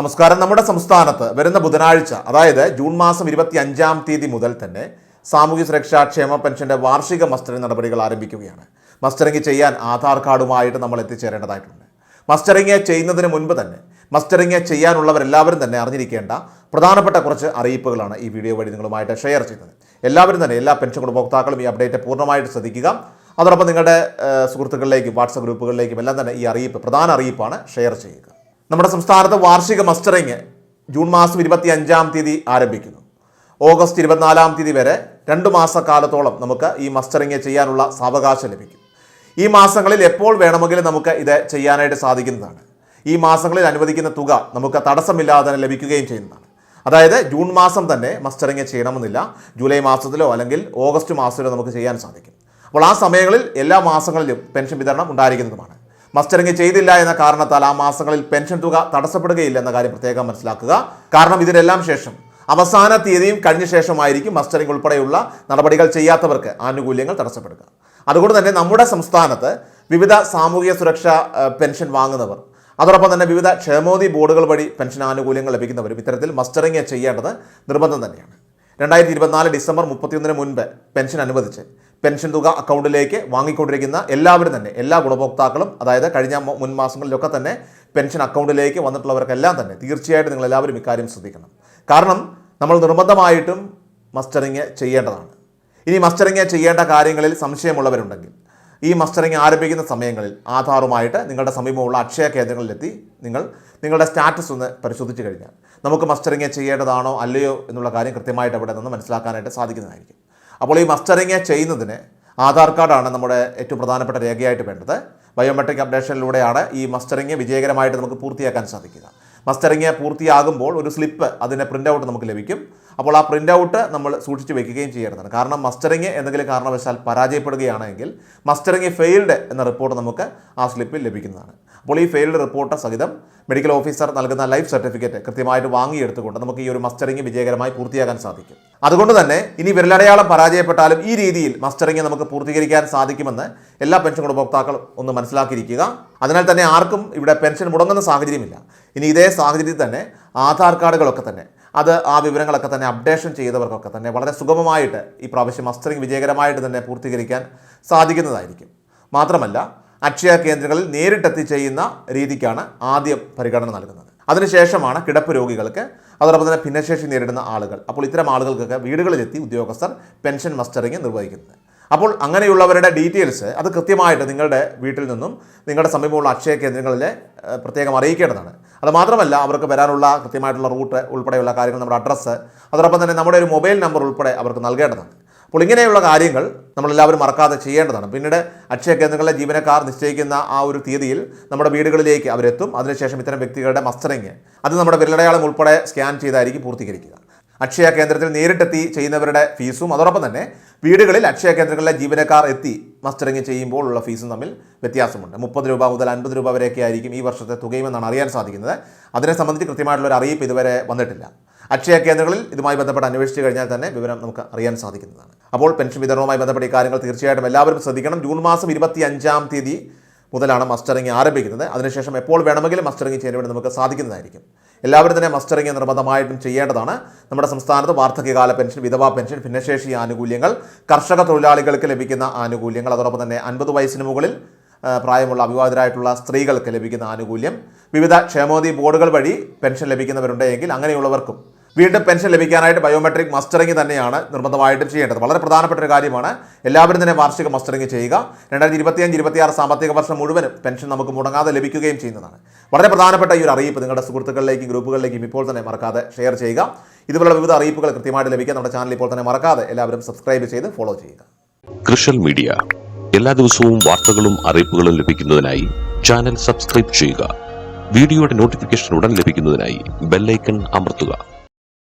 നമസ്കാരം. നമ്മുടെ സംസ്ഥാനത്ത് വരുന്ന ബുധനാഴ്ച അതായത് ജൂൺ മാസം ഇരുപത്തി അഞ്ചാം തീയതി മുതൽ തന്നെ സാമൂഹ്യ സുരക്ഷാ ക്ഷേമ പെൻഷന്റെ വാർഷിക മസ്റ്ററിംഗ് നടപടികൾ ആരംഭിക്കുകയാണ്. മസ്റ്ററിംഗ് ചെയ്യാൻ ആധാർ കാർഡുമായിട്ട് നമ്മൾ എത്തിച്ചേരേണ്ടതായിട്ടുണ്ട്. മസ്റ്ററിംഗ് ചെയ്യുന്നതിന് മുൻപ് തന്നെ മസ്റ്ററിംഗ് ചെയ്യാനുള്ളവരെല്ലാവരും തന്നെ അറിഞ്ഞിരിക്കേണ്ട പ്രധാനപ്പെട്ട കുറച്ച് അറിയിപ്പുകളാണ് ഈ വീഡിയോ വഴി നിങ്ങളുമായിട്ട് ഷെയർ ചെയ്യുന്നത് എല്ലാവരും തന്നെ എല്ലാ പെൻഷൻ ഗുണഭോക്താക്കളും ഈ അപ്ഡേറ്റ് പൂർണമായിട്ട് ശ്രദ്ധിക്കുക. അതോടൊപ്പം നിങ്ങളുടെ സുഹൃത്തുക്കളിലേക്കും വാട്സപ്പ് ഗ്രൂപ്പുകളിലേക്കും എല്ലാം തന്നെ ഈ അറിയിപ്പ് പ്രധാന അറിയിപ്പാണ് ഷെയർ ചെയ്യുക. നമ്മുടെ സംസ്ഥാനത്ത് വാർഷിക മസ്റ്ററിങ് ജൂൺ മാസം ഇരുപത്തി അഞ്ചാം തീയതി ആരംഭിക്കുന്നു. ഓഗസ്റ്റ് ഇരുപത്തിനാലാം തീയതി വരെ രണ്ട് മാസക്കാലത്തോളം നമുക്ക് ഈ മസ്റ്ററിങ് ചെയ്യാനുള്ള സാവകാശം ലഭിക്കും. ഈ മാസങ്ങളിൽ എപ്പോൾ വേണമെങ്കിലും നമുക്ക് ഇത് ചെയ്യാനായിട്ട് സാധിക്കുന്നതാണ്. ഈ മാസങ്ങളിൽ അനുവദിക്കുന്ന തുക നമുക്ക് തടസ്സമില്ലാതെ തന്നെ ലഭിക്കുകയും ചെയ്യുന്നതാണ്. അതായത് ജൂൺ മാസം തന്നെ മസ്റ്ററിങ് ചെയ്യണമെന്നില്ല. ജൂലൈ മാസത്തിലോ അല്ലെങ്കിൽ ഓഗസ്റ്റ് മാസത്തിലോ നമുക്ക് ചെയ്യാൻ സാധിക്കും. അപ്പോൾ ആ സമയങ്ങളിൽ എല്ലാ മാസങ്ങളിലും പെൻഷൻ വിതരണം ഉണ്ടായിരിക്കുന്നതുമാണ്. മസ്റ്ററിംഗ് ചെയ്തില്ല എന്ന കാരണത്താൽ ആ മാസങ്ങളിൽ പെൻഷൻ തുക തടസ്സപ്പെടുകയില്ല എന്ന കാര്യം പ്രത്യേകം മനസ്സിലാക്കുക. കാരണം ഇതിനെല്ലാം ശേഷം അവസാന തീയതിയും കഴിഞ്ഞ ശേഷമായിരിക്കും മസ്റ്ററിംഗ് ഉൾപ്പെടെയുള്ള നടപടികൾ ചെയ്യാത്തവർക്ക് ആനുകൂല്യങ്ങൾ തടസ്സപ്പെടുക. അതുകൊണ്ട് തന്നെ നമ്മുടെ സംസ്ഥാനത്ത് വിവിധ സാമൂഹിക സുരക്ഷാ പെൻഷൻ വാങ്ങുന്നവർ അതോടൊപ്പം തന്നെ വിവിധ ക്ഷേമോദി ബോർഡുകൾ വഴി പെൻഷൻ ആനുകൂല്യങ്ങൾ ലഭിക്കുന്നവരും ഇത്തരത്തിൽ മസ്റ്ററിംഗ് ചെയ്യേണ്ടത് നിർബന്ധം തന്നെയാണ്. രണ്ടായിരത്തി ഇരുപത്തിനാല് ഡിസംബർ മുപ്പത്തിയൊന്നിന് മുൻപ് പെൻഷൻ അനുവദിച്ച് പെൻഷൻ തുക അക്കൗണ്ടിലേക്ക് വാങ്ങിക്കൊണ്ടിരിക്കുന്ന എല്ലാവരും തന്നെ എല്ലാ ഗുണഭോക്താക്കളും അതായത് കഴിഞ്ഞ മുൻ മാസങ്ങളിലൊക്കെ തന്നെ പെൻഷൻ അക്കൗണ്ടിലേക്ക് വന്നിട്ടുള്ളവർക്കെല്ലാം തന്നെ തീർച്ചയായിട്ടും നിങ്ങൾ എല്ലാവരും ഇക്കാര്യം ശ്രദ്ധിക്കണം. കാരണം നമ്മൾ നിർബന്ധമായിട്ടും മസ്റ്ററിങ് ചെയ്യേണ്ടതാണ്. ഇനി മസ്റ്ററിങ് ചെയ്യേണ്ട കാര്യങ്ങളിൽ സംശയമുള്ളവരുണ്ടെങ്കിൽ ഈ മസ്റ്ററിങ് ആരംഭിക്കുന്ന സമയങ്ങളിൽ ആധാറുമായിട്ട് നിങ്ങളുടെ സമീപമുള്ള അക്ഷയ കേന്ദ്രങ്ങളിലെത്തി നിങ്ങൾ നിങ്ങളുടെ സ്റ്റാറ്റസ് ഒന്ന് പരിശോധിച്ച് കഴിഞ്ഞാൽ നമുക്ക് മസ്റ്ററിങ് ചെയ്യേണ്ടതാണോ അല്ലയോ എന്നുള്ള കാര്യം കൃത്യമായിട്ട് അവിടെ നിന്ന് മനസ്സിലാക്കാനായിട്ട് സാധിക്കുന്നതായിരിക്കും. അപ്പോൾ ഈ മസ്റ്ററിങ് ചെയ്യുന്നതിന് ആധാർ കാർഡാണ് നമ്മുടെ ഏറ്റവും പ്രധാനപ്പെട്ട രേഖയായിട്ട് വേണ്ടത്. ബയോമെട്രിക് അപ്ഡേഷനിലൂടെയാണ് ഈ മസ്റ്ററിങ് വിജയകരമായിട്ട് നമുക്ക് പൂർത്തിയാക്കാൻ സാധിക്കുക. മസ്റ്ററിങ് പൂർത്തിയാകുമ്പോൾ ഒരു സ്ലിപ്പ് അതിന്റെ പ്രിന്റ് ഔട്ട് നമുക്ക് ലഭിക്കും. അപ്പോൾ ആ പ്രിന്റ് ഔട്ട് നമ്മൾ സൂക്ഷിച്ച് വെക്കുകയും ചെയ്യേണ്ടതാണ് കാരണം മസ്റ്ററിങ് എന്തെങ്കിലും കാരണവശാൽ പരാജയപ്പെടുകയാണെങ്കിൽ മസ്റ്ററിങ് ഫെയിൽഡ് എന്ന റിപ്പോർട്ട് നമുക്ക് ആ സ്ലിപ്പിൽ ലഭിക്കുന്നതാണ്. അപ്പോൾ ഈ ഫെയിൽഡ് റിപ്പോർട്ട് സഹിതം മെഡിക്കൽ ഓഫീസർ നൽകുന്ന ലൈഫ് സർട്ടിഫിക്കറ്റ് കൃത്യമായിട്ട് വാങ്ങിയെടുത്തുകൊണ്ട് നമുക്ക് ഈ ഒരു മസ്റ്ററിങ് വിജയകരമായി പൂർത്തിയാക്കാൻ സാധിക്കും. അതുകൊണ്ട് തന്നെ ഇനി വിരലടയാളം പരാജയപ്പെട്ടാലും ഈ രീതിയിൽ മസ്റ്ററിങ് നമുക്ക് പൂർത്തീകരിക്കാൻ സാധിക്കുമെന്ന് എല്ലാ പെൻഷൻ ഗുണഭോക്താക്കളും ഒന്ന് മനസ്സിലാക്കിയിരിക്കുക. അതിനാൽ തന്നെ ആർക്കും ഇവിടെ പെൻഷൻ മുടങ്ങുന്ന സാഹചര്യമില്ല. ഇനി ഇതേ സാഹചര്യത്തിൽ തന്നെ ആധാർ കാർഡുകളൊക്കെ തന്നെ അത് ആ വിവരങ്ങളൊക്കെ തന്നെ അപ്ഡേഷൻ ചെയ്തവർക്കൊക്കെ തന്നെ വളരെ സുഗമമായിട്ട് ഈ പ്രാവശ്യം മസ്റ്ററിംഗ് വിജയകരമായിട്ട് തന്നെ പൂർത്തീകരിക്കാൻ സാധിക്കുന്നതായിരിക്കും. മാത്രമല്ല അക്ഷയ കേന്ദ്രങ്ങളിൽ നേരിട്ടെത്തി ചെയ്യുന്ന രീതിക്കാണ് ആദ്യം പരിഗണന നൽകുന്നത്. അതിനുശേഷമാണ് കിടപ്പ് രോഗികൾക്ക് അതോടൊപ്പം തന്നെ ഭിന്നശേഷി നേരിടുന്ന ആളുകൾ അപ്പോൾ ഇത്തരം ആളുകൾക്കൊക്കെ വീടുകളിലെത്തി ഉദ്യോഗസ്ഥർ പെൻഷൻ മസ്റ്ററിംഗ് നിർവഹിക്കുന്നത്. അപ്പോൾ അങ്ങനെയുള്ളവരുടെ ഡീറ്റെയിൽസ് അത് കൃത്യമായിട്ട് നിങ്ങളുടെ വീട്ടിൽ നിന്നും നിങ്ങളുടെ സമീപമുള്ള അക്ഷയ കേന്ദ്രങ്ങളിലെ പ്രത്യേകം അറിയിക്കേണ്ടതാണ്. അത് മാത്രമല്ല അവർക്ക് വരാനുള്ള കൃത്യമായിട്ടുള്ള റൂട്ട് ഉൾപ്പെടെയുള്ള കാര്യങ്ങൾ നമ്മുടെ അഡ്രസ്സ് അതോടൊപ്പം തന്നെ നമ്മുടെ ഒരു മൊബൈൽ നമ്പർ ഉൾപ്പെടെ അവർക്ക് നൽകേണ്ടതാണ് അപ്പോൾ ഇങ്ങനെയുള്ള കാര്യങ്ങൾ നമ്മളെല്ലാവരും മറക്കാതെ ചെയ്യേണ്ടതാണ്. പിന്നീട് അക്ഷയ കേന്ദ്രങ്ങളിലെ ജീവനക്കാർ നിശ്ചയിക്കുന്ന ആ ഒരു തീയതിയിൽ നമ്മുടെ വീടുകളിലേക്ക് അവരെത്തും. അതിനുശേഷം ഇത്തരം വ്യക്തികളുടെ മസ്റ്ററിങ് അത് നമ്മുടെ വിരലടയാളം ഉൾപ്പെടെ സ്കാൻ ചെയ്തായിരിക്കും പൂർത്തീകരിക്കുക. അക്ഷയ കേന്ദ്രത്തിൽ നേരിട്ടെത്തി ചെയ്യുന്നവരുടെ ഫീസും അതോടൊപ്പം തന്നെ വീടുകളിൽ അക്ഷയ കേന്ദ്രങ്ങളിലെ ജീവനക്കാർ എത്തി മസ്റ്ററിങ് ചെയ്യുമ്പോൾ ഉള്ള ഫീസും തമ്മിൽ വ്യത്യാസമുണ്ട്. മുപ്പത് രൂപ മുതൽ അൻപത് രൂപ വരെയൊക്കെ ആയിരിക്കും ഈ വർഷത്തെ തുകയുമെന്നാണ് അറിയാൻ സാധിക്കുന്നത്. അതിനെ സംബന്ധിച്ച് കൃത്യമായിട്ടുള്ള ഒരു അറിയിപ്പ് ഇതുവരെ വന്നിട്ടില്ല. അക്ഷയ കേന്ദ്രങ്ങളിൽ ഇതുമായി ബന്ധപ്പെട്ട് അന്വേഷിച്ച് കഴിഞ്ഞാൽ തന്നെ വിവരം നമുക്ക് അറിയാൻ സാധിക്കുന്നതാണ്. അപ്പോൾ പെൻഷൻ വിതരണവുമായി ബന്ധപ്പെട്ട ഈ കാര്യങ്ങൾ തീർച്ചയായിട്ടും എല്ലാവരും ശ്രദ്ധിക്കണം. ജൂൺ മാസം ഇരുപത്തി അഞ്ചാം തീയതി മുതലാണ് മസ്റ്ററിങ് ആരംഭിക്കുന്നത്. അതിനുശേഷം എപ്പോൾ വേണമെങ്കിലും മസ്റ്ററിങ് ചെയ്യാൻ വേണ്ടി നമുക്ക് സാധിക്കുന്നതായിരിക്കും. എല്ലാവരും തന്നെ മസ്റ്ററിങ് നിർബന്ധമായിട്ടും ചെയ്യേണ്ടതാണ്. നമ്മുടെ സംസ്ഥാനത്ത് വാർദ്ധക്യകാല പെൻഷൻ വിധവാ പെൻഷൻ ഭിന്നശേഷി ആനുകൂല്യങ്ങൾ കർഷക തൊഴിലാളികൾക്ക് ലഭിക്കുന്ന ആനുകൂല്യങ്ങൾ അതോടൊപ്പം തന്നെ അൻപത് വയസ്സിന് മുകളിൽ പ്രായമുള്ള അവിവാഹിതരായിട്ടുള്ള സ്ത്രീകൾക്ക് ലഭിക്കുന്ന ആനുകൂല്യം. വിവിധ ക്ഷേമോദി ബോർഡുകൾ വഴി പെൻഷൻ ലഭിക്കുന്നവരുണ്ടെങ്കിൽ അങ്ങനെയുള്ളവർക്കും വീണ്ടും പെൻഷൻ ലഭിക്കാനായിട്ട് ബയോമെട്രിക് മസ്റ്ററിംഗ് തന്നെയാണ് നിർബന്ധമായിട്ടും ചെയ്യേണ്ടത്. വളരെ പ്രധാനപ്പെട്ട ഒരു കാര്യമാണ് എല്ലാവരും തന്നെ വാർഷിക മസ്റ്ററിംഗ് ചെയ്യുക. രണ്ടായിരത്തി ഇരുപത്തിയഞ്ച് ഇരുപത്തിയാറ് സാമ്പത്തിക വർഷം മുഴുവനും പെൻഷൻ നമുക്ക് മുടങ്ങാതെ ലഭിക്കുകയും ചെയ്യുന്നതാണ്. വളരെ പ്രധാനപ്പെട്ട ഈ ഒരു അറിയിപ്പ് നിങ്ങളുടെ സുഹൃത്തുക്കളിലേക്കും ഗ്രൂപ്പുകളിലേക്കും ഇപ്പോൾ തന്നെ മറക്കാതെ ഷെയർ ചെയ്യുക. ഇതുപോലുള്ള വിവിധ അറിയിപ്പുകൾ കൃത്യമായിട്ട് ലഭിക്കാൻ നമ്മുടെ ചാനൽ ഇപ്പോൾ തന്നെ മറക്കാതെ എല്ലാവരും സബ്സ്ക്രൈബ് ചെയ്ത് ഫോളോ ചെയ്യുക. കൃഷൽ മീഡിയ. എല്ലാ ദിവസവും വാർത്തകളും അറിയിപ്പുകളും ലഭിക്കുന്നതിനായി ചാനൽ സബ്സ്ക്രൈബ് ചെയ്യുക. വീഡിയോയുടെ നോട്ടിഫിക്കേഷൻ ഉടൻ ലഭിക്കുന്നതിനായി ബെല്ലൈക്കൺ അമർത്തുക.